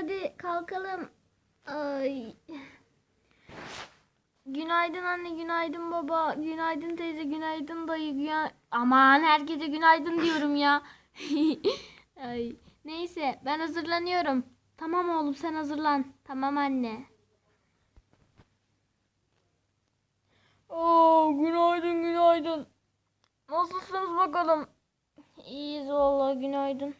hadi kalkalım. Ay. Günaydın anne, günaydın baba, günaydın teyze, günaydın dayı. Güna... Aman herkese günaydın diyorum ya. Ay. Neyse ben hazırlanıyorum. Tamam oğlum sen hazırlan. Tamam anne. Oo, günaydın günaydın. Nasılsınız bakalım? İyiyiz vallahi günaydın.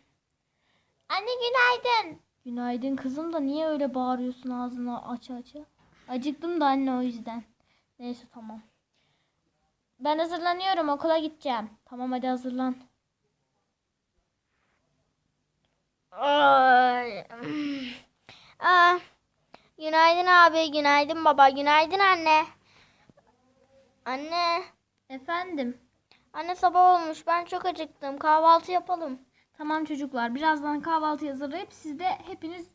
Anne günaydın. Günaydın kızım da niye öyle bağırıyorsun ağzını aç aç? Acıktım da anne o yüzden. Neyse tamam. Ben hazırlanıyorum okula gideceğim. Tamam hadi hazırlan. Ay. Aa, günaydın abi, günaydın baba, günaydın anne. Anne, Efendim. anne sabah olmuş. Ben çok acıktım. Kahvaltı yapalım. Tamam çocuklar birazdan kahvaltı hazırlayıp siz de hepiniz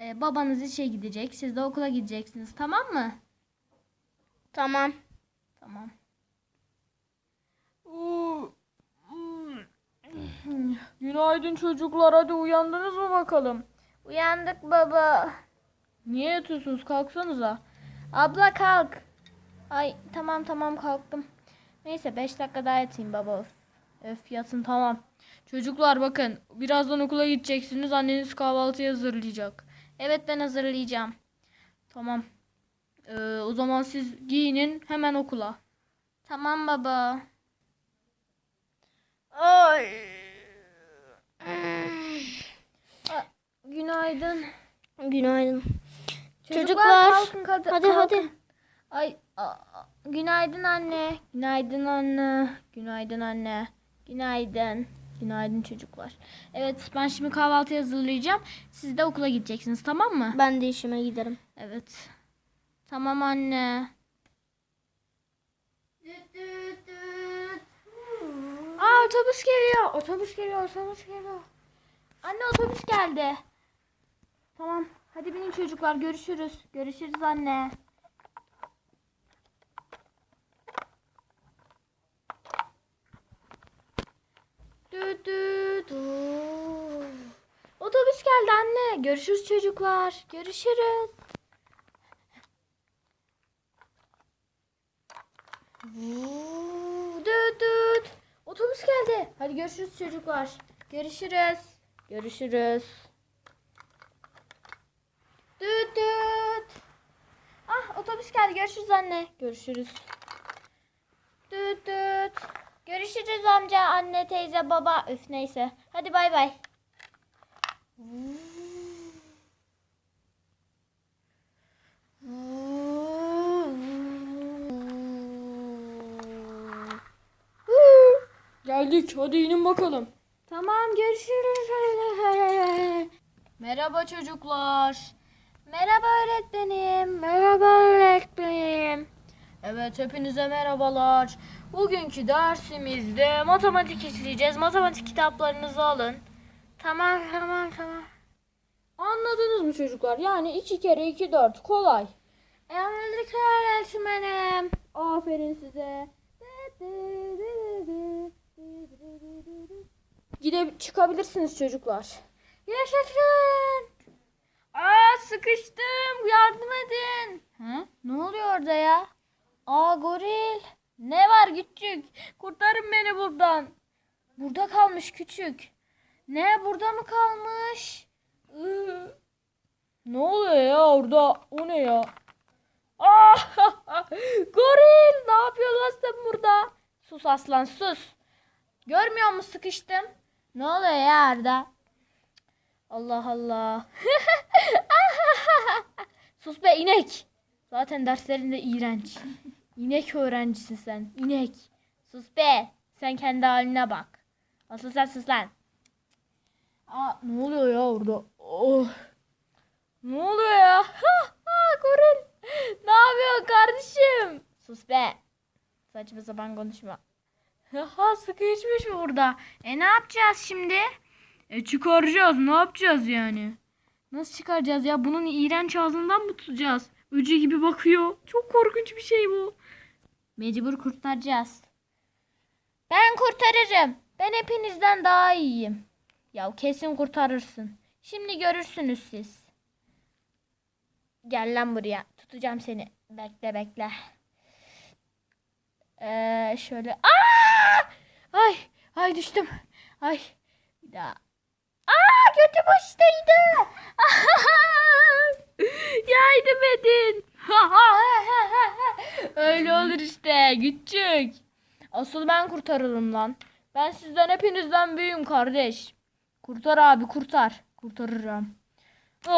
e, babanız işe gidecek. Siz de okula gideceksiniz tamam mı? Tamam. Tamam. Günaydın çocuklar hadi uyandınız mı bakalım? Uyandık baba. Niye yatıyorsunuz kalksanıza. Abla kalk. Ay tamam tamam kalktım. Neyse 5 dakika daha yatayım baba. Öf, Öf yatın tamam. Çocuklar bakın birazdan okula gideceksiniz anneniz kahvaltıyı hazırlayacak. Evet ben hazırlayacağım. Tamam. Ee, o zaman siz giyinin hemen okula. Tamam baba. Ay. Günaydın. Günaydın. Çocuklar, Çocuklar, kalkın, hadi, Hadi kalkın. hadi. Ay a- a- günaydın anne. Günaydın anne. Günaydın anne. Günaydın. Günaydın çocuklar. Evet ben şimdi kahvaltı hazırlayacağım. Siz de okula gideceksiniz tamam mı? Ben de işime giderim. Evet. Tamam anne. Aa otobüs geliyor. Otobüs geliyor. Otobüs geliyor. Anne otobüs geldi. Tamam. Hadi binin çocuklar. Görüşürüz. Görüşürüz anne. Düt düt. Otobüs geldi anne. Görüşürüz çocuklar. Görüşürüz. Düt düt. Otobüs geldi. Hadi görüşürüz çocuklar. Görüşürüz. Görüşürüz. Düt düt. Ah otobüs geldi. Görüşürüz anne. Görüşürüz. Düt düt. Görüşürüz amca, anne, teyze, baba. Üf neyse. Hadi bay bay. Geldik hadi inin bakalım. Tamam görüşürüz. Merhaba çocuklar. Merhaba öğretmenim. Merhaba öğretmenim. Evet hepinize merhabalar. Bugünkü dersimizde matematik işleyeceğiz. Matematik kitaplarınızı alın. Tamam tamam tamam. Anladınız mı çocuklar? Yani 2 kere 2 4 kolay. Anladık öğretmenim. Aferin size. Gide çıkabilirsiniz çocuklar. Yaşasın. Aa sıkıştım. Yardım edin. Ha? Ne oluyor orada ya? Aa goril. Ne var küçük? Kurtarın beni buradan. Burada kalmış küçük. Ne burada mı kalmış? Ne oluyor ya orada? O ne ya? Aa, goril ne yapıyorsun lan burada? Sus aslan sus. Görmüyor musun sıkıştım? Ne oluyor ya Arda? Allah Allah. sus be inek. Zaten derslerinde iğrenç. İnek öğrencisin sen. İnek. Sus be. Sen kendi haline bak. Asıl sen sus lan. Aa, ne oluyor ya orada? Oh. Ne oluyor ya? Ha, ha, goril. Ne yapıyorsun kardeşim? Sus be. Saçma sapan konuşma. Ha sıkışmış mı burada? E ne yapacağız şimdi? E çıkaracağız. Ne yapacağız yani? Nasıl çıkaracağız ya? Bunun iğrenç Ağzından mı tutacağız? Öcü gibi bakıyor. Çok korkunç bir şey bu. Mecbur kurtaracağız. Ben kurtarırım. Ben hepinizden daha iyiyim. Ya kesin kurtarırsın. Şimdi görürsünüz siz. Gel lan buraya. Tutacağım seni. Bekle bekle. Ee, şöyle. Aa! Ay, ay düştüm. Ay. Bir daha. Aa, götü boştaydı. Yardım edin. Öyle olur işte küçük. Asıl ben kurtarırım lan. Ben sizden hepinizden büyüğüm kardeş. Kurtar abi kurtar. Kurtarırım.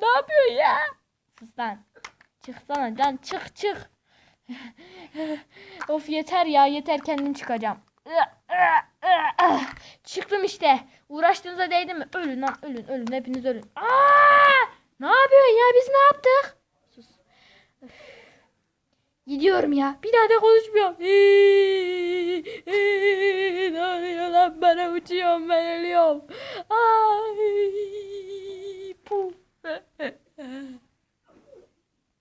ne yapıyorsun ya? Sus lan. Çıksana can çık çık. of yeter ya yeter kendim çıkacağım. Çıktım işte. Uğraştığınıza değdi mi? Ölün lan ölün ölün hepiniz ölün. Aa! Ne yapıyorsun ya biz ne yaptık? Sus. Gidiyorum ya. Bir daha da konuşmuyorum.